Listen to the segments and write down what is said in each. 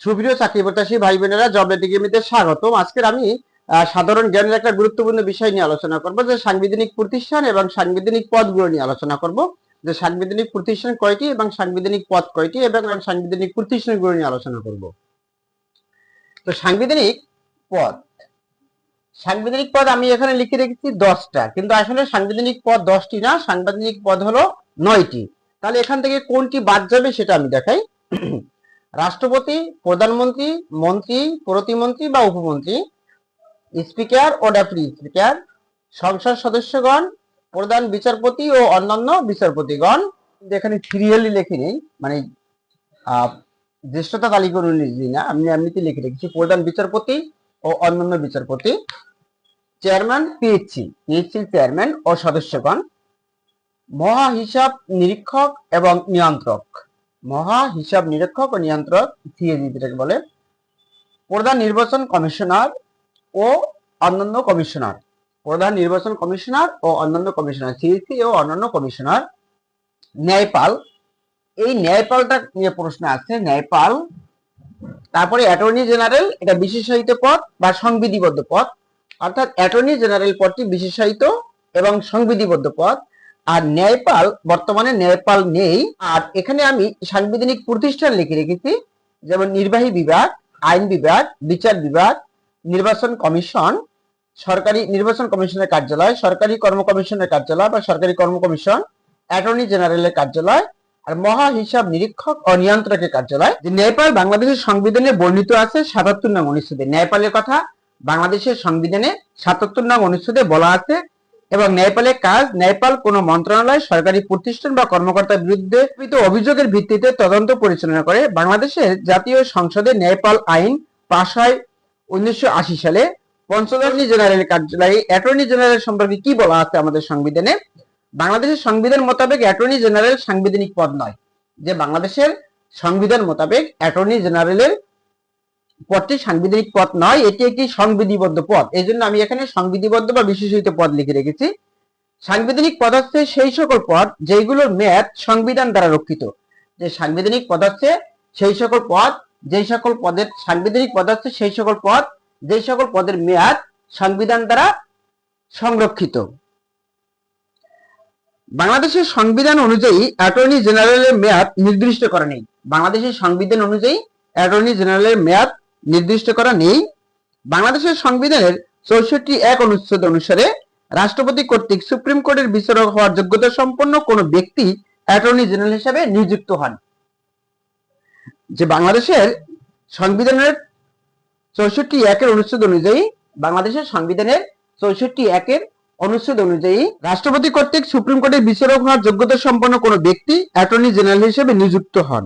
সুপ্রিয় চাকরি প্রত্যাশী ভাই বোনেরা জব একাডেমিতে স্বাগতম। আজকের আমি সাধারণ জ্ঞানের একটা গুরুত্বপূর্ণ বিষয় নিয়ে আলোচনা করব, যে সাংবিধানিক প্রতিষ্ঠান এবং সাংবিধানিক পদগুলো নিয়ে আলোচনা করব। যে সাংবিধানিক প্রতিষ্ঠান কয়টি এবং সাংবিধানিক পদ কয়টি এবং সাংবিধানিক প্রতিষ্ঠানগুলো নিয়ে আলোচনা করব। তো সাংবিধানিক পদ। সাংবিধানিক পদ আমি এখানে লিখে রেখেছি দশটা, কিন্তু আসলে সাংবিধানিক পদ দশটি না, সাংবিধানিক পদ হলো নয়টি। তাহলে এখান থেকে কোনটি বাদ যাবে সেটা আমি দেখাই। রাষ্ট্রপতি, প্রধানমন্ত্রী, মন্ত্রী, প্রতিমন্ত্রী বা উপমন্ত্রী, স্পিকার ও ডেপুটি স্পিকার, সংসদ সদস্যগণ, প্রধান বিচারপতি ও অন্যান্য বিচারপতিগণ। যেখানে সিরিয়ালি নেই মানে জ্যেষ্ঠতা তালিকা অনুযায়ী না, আমি এমনিতে লিখে রেখেছি। প্রধান বিচারপতি ও অন্যান্য বিচারপতি, চেয়ারম্যান, পিএইচসি পিএইচসি চেয়ারম্যান ও সদস্যগণ মহা হিসাব নিরীক্ষক এবং নিয়ন্ত্রক। মহা হিসাব নিরীক্ষক ও নিয়ন্ত্রক সিএজি যেটাকে বলে, প্রধান নির্বাচন কমিশনার ও অন্যান্য কমিশনার। প্রধান নির্বাচন কমিশনার ও অন্যান্য কমিশনার সিএসি ও অন্যান্য কমিশনার, ন্যায়পাল। এই ন্যায়পালটা নিয়ে প্রশ্ন আছে ন্যায়পাল, তারপরে অ্যাটর্নি জেনারেল, এটা বিশেষায়িত পদ বা সংবিধিবদ্ধ পদ। অর্থাৎ অ্যাটর্নি জেনারেল পদটি বিশেষায়িত এবং সংবিধিবদ্ধ পদ। আর ন্যায়পাল বর্তমানে ন্যায়পাল নেই। আর এখানে আমি সাংবিধানিক প্রতিষ্ঠান লিখে রেখেছি, যেমন নির্বাহী বিভাগ, আইন বিভাগ, বিচার বিভাগ, নির্বাচন কমিশন, সরকারি নির্বাচন কমিশনের কার্যালয়, সরকারি কর্ম কমিশনের কার্যালয় বা সরকারি কর্ম কমিশন, অ্যাটর্নি জেনারেলের কার্যালয়, আর মহা হিসাব নিরীক্ষক ও নিয়ন্ত্রকের কার্যালয়। যে নেপাল বাংলাদেশের সংবিধানে বর্ণিত আছে সাতাত্তর নং অনুচ্ছেদে। নেপালের কথা বাংলাদেশের সংবিধানে সাতাত্তর নং অনুচ্ছেদে বলা আছে এবং ন্যায়পালের কাজ ন্যায়পাল কোনো মন্ত্রণালয়, সরকারি প্রতিষ্ঠান বা কর্মকর্তার বিরুদ্ধে অভিযোগের ভিত্তিতে তদন্ত পরিচালনা করে। বাংলাদেশের জাতীয় সংসদে ন্যায়পাল আইন পাশ হয় উনিশশো আশি সালে। পঞ্চদর্নী জেনারেল কার্যালয়ে অ্যাটর্নি জেনারেল সম্পর্কে কি বলা আছে আমাদের সংবিধানে? বাংলাদেশের সংবিধান মোতাবেক অ্যাটর্নি জেনারেল সাংবিধানিক পদ নয়। যে বাংলাদেশের সংবিধান মোতাবেক অ্যাটর্নি জেনারেলের পদটি সাংবিধানিক পদ নয়, এটি একটি সংবিধিবদ্ধ পদ এই জন্য আমি এখানে সংবিধিবদ্ধ বা বিশেষিত পদ লিখে রেখেছি। সাংবিধানিক পদ হচ্ছে সেই সকল পদ যেগুলোর মেয়াদ সংবিধান দ্বারা রক্ষিত। যে সাংবিধানিক পদ হচ্ছে সেই সকল পদ যেই সকল পদের সাংবিধানিক পদ হচ্ছে সেই সকল পদ যেই সকল পদের মেয়াদ সংবিধান দ্বারা সংরক্ষিত। বাংলাদেশের সংবিধান অনুযায়ী অ্যাটর্নি জেনারেলের মেয়াদ নির্দিষ্ট করা নেই। বাংলাদেশের সংবিধান অনুযায়ী অ্যাটর্নি জেনারেলের মেয়াদ নির্দিষ্ট করা নেই। বাংলাদেশের সংবিধানের চৌষট্টি এক অনুচ্ছেদ অনুসারে রাষ্ট্রপতি কর্তৃক সুপ্রিম কোর্টের বিচারক হওয়ার যোগ্যতা সম্পন্ন কোনো ব্যক্তি অ্যাটর্নি জেনারেল হিসেবে নিযুক্ত হন। যে বাংলাদেশের সংবিধানের চৌষট্টি একের অনুচ্ছেদ অনুযায়ী, বাংলাদেশের সংবিধানের চৌষট্টি একের অনুচ্ছেদ অনুযায়ী রাষ্ট্রপতি কর্তৃক সুপ্রিম কোর্টের বিচারক হওয়ার যোগ্যতা সম্পন্ন কোনো ব্যক্তি অ্যাটর্নি জেনারেল হিসেবে নিযুক্ত হন।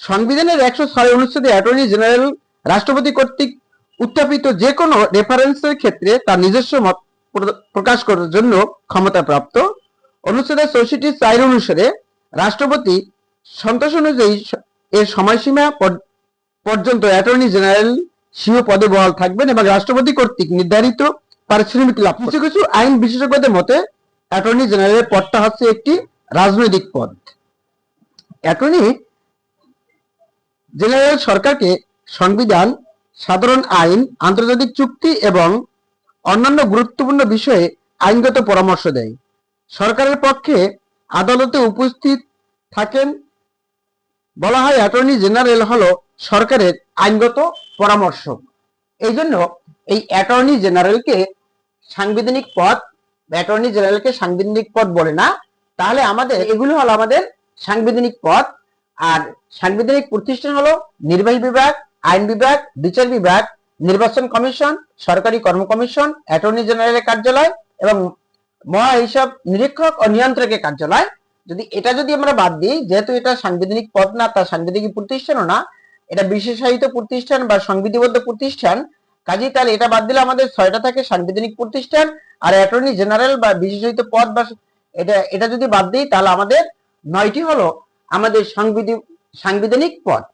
সংবিধানের একশো ছয় অনুচ্ছেদে অ্যাটর্নি জেনারেল রাষ্ট্রপতি কর্তৃক উত্থাপিত যে কোনো রেফারেন্সের ক্ষেত্রে তার নিজস্ব মত প্রকাশ করার জন্য ক্ষমতা প্রাপ্ত অনুচ্ছেদের চৌষট্টি চার অনুসারে রাষ্ট্রপতি সন্তোষ অনুযায়ী এর সময়সীমা পর্যন্ত অ্যাটর্নি জেনারেল স্বীয় পদে বহাল থাকবেন এবং রাষ্ট্রপতি কর্তৃক নির্ধারিত পারিশ্রমিক লাভ কিছু কিছু আইন বিশেষজ্ঞদের মতে অ্যাটর্নি জেনারেলের পদটা হচ্ছে একটি রাজনৈতিক পদ। অ্যাটর্নি জেনারেল সরকারকে সংবিধান, সাধারণ আইন, আন্তর্জাতিক চুক্তি এবং অন্যান্য গুরুত্বপূর্ণ বিষয়ে আইনগত পরামর্শ দেয়। সরকারের পক্ষে আদালতে উপস্থিত থাকেন বলা হয় অ্যাটর্নি জেনারেল হলো সরকারের আইনগত পরামর্শক। এই জন্য এই অ্যাটর্নি জেনারেলকে সাংবিধানিক পদ, অ্যাটর্নি জেনারেলকে সাংবিধানিক পদ বলে না, তাহলে আমাদের এগুলো হলো আমাদের সাংবিধানিক পদ। আর সাংবিধানিক প্রতিষ্ঠান হলো নির্বাহী বিভাগ আইন বিভাগ, বিচার বিভাগ, নির্বাচন কমিশন, সরকারি কর্ম কমিশন অ্যাটর্নি জেনারেলের কার্যালয় এবং মহা হিসাব নিরীক্ষক ও নিয়ন্ত্রকের কার্যালয়। যদি এটা যদি আমরা বাদ দিই, যেহেতু এটা সাংবিধানিক পদ না তার সাংবিধানিক প্রতিষ্ঠানও না, এটা বিশেষায়িত প্রতিষ্ঠান বা সংবিধিবদ্ধ প্রতিষ্ঠান, কাজেই তাহলে এটা বাদ দিলে আমাদের ছয়টা থাকে, সাংবিধানিক প্রতিষ্ঠান আর অ্যাটর্নি জেনারেল বা বিশেষায়িত পদ বা এটা এটা যদি বাদ দিই, তাহলে আমাদের নয়টি হলো আমাদের সংবিধি, সাংবিধানিক পদ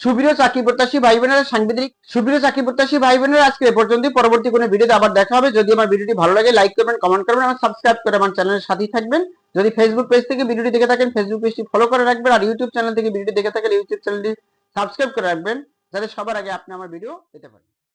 সুপ্রিয় চাকরি প্রত্যাশী ভাই বোনেরা সাংবিধানিক সুবিরো চাকরি প্রত্যাশী ভাই বোনেরা আজকে এ পর্যন্ত পরবর্তী কোনো ভিডিওতে আবার দেখা হবে। যদি আমার ভিডিওটি ভালো লাগে লাইক করবেন কমেন্ট করবেন, এবং সাবস্ক্রাইব করে আমার চ্যানেলের সাথেই থাকবেন। যদি ফেসবুক পেজ থেকে ভিডিওটি দেখে থাকেন ফেসবুক পেজটি ফলো করে রাখবেন, আর ইউটিউব চ্যানেল থেকে ভিডিওটি দেখে থাকেন ইউটিউব চ্যানেলটি সাবস্ক্রাইব করে রাখবেন, যাতে সবার আগে আপনি আমার ভিডিও পেতে পারেন।